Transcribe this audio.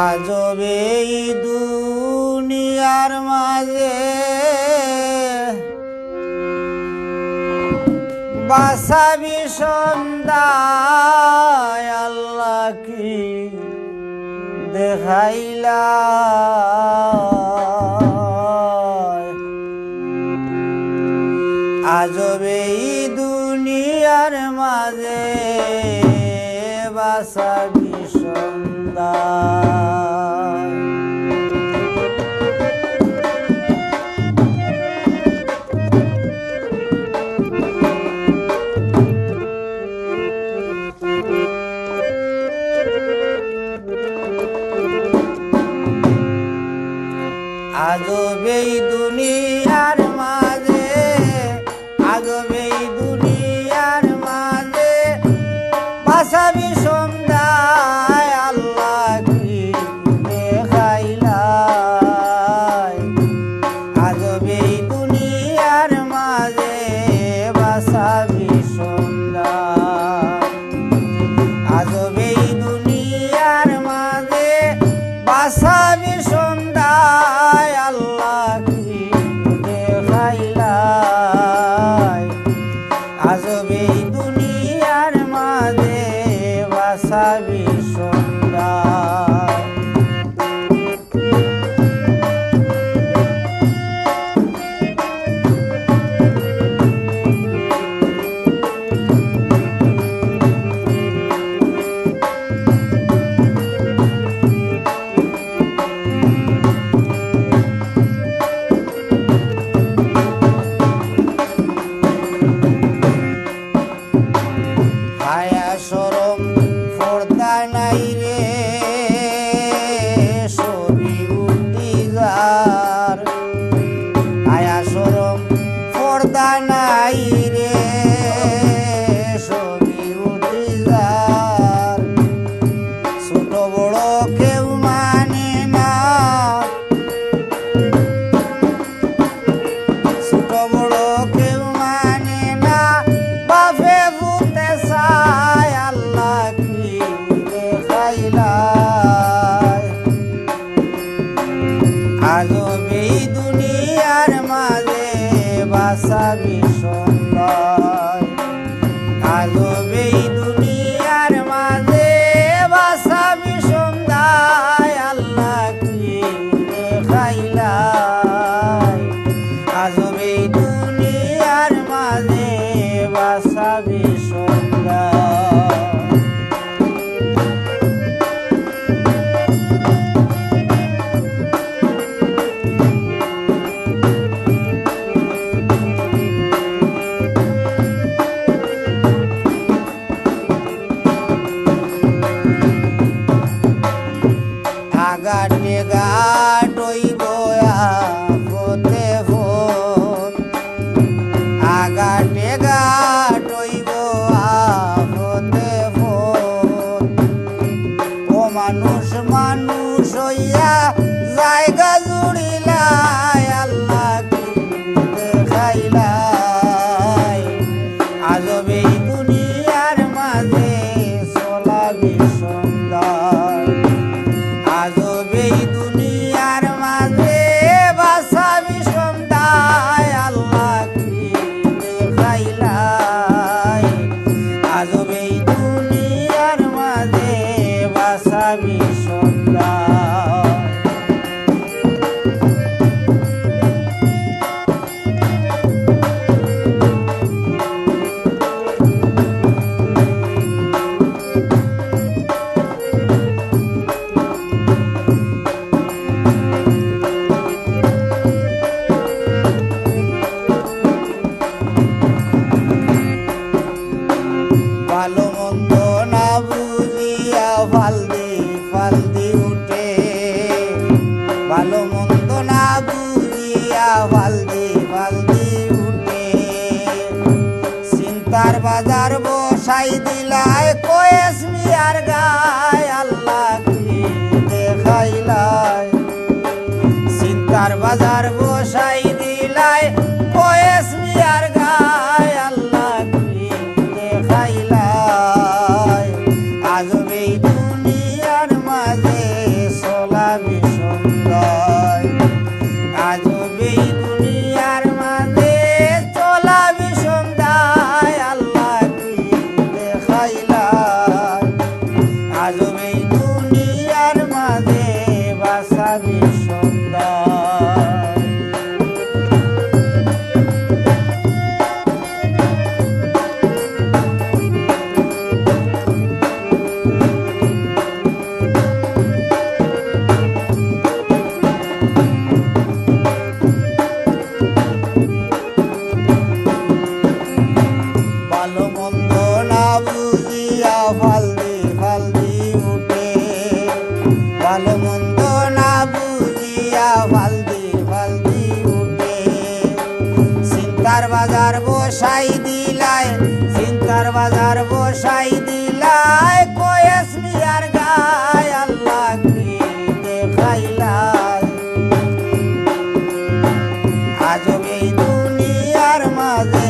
আজবে এই দুনিয়ার মাঝে। বাসাবি সন্ধ্যায় আল্লাহ কি দেখাইলা আজবে এই দুনিয়ার মাঝে বাসা বিষন্দা আজব দুনিয়া ஆகவே vas a? তার বাজার বসাই দিলায় কয়েস মিয়ার গায় আল্লাহ দেখাইলাই দেখাইলায় বাজার বসাই দিলায় কয়েস মিয়ার গায় আল্লাহ কি দেখাইলায় আজব এই দুনিয়ার মাঝে সোলাবি সুন্দর। ফালদি ফালদি উঠে। মন্দ না বুঝিয়া ফালদি ফালদি উঠে। চিন্তার বাজার বসাই দিলাই চিন্তার বাজার বসাই দিলাই, কয়েস মিয়ার গায় আল্লাহ দেখাইলাই আজব এই দুনিয়ার মাঝে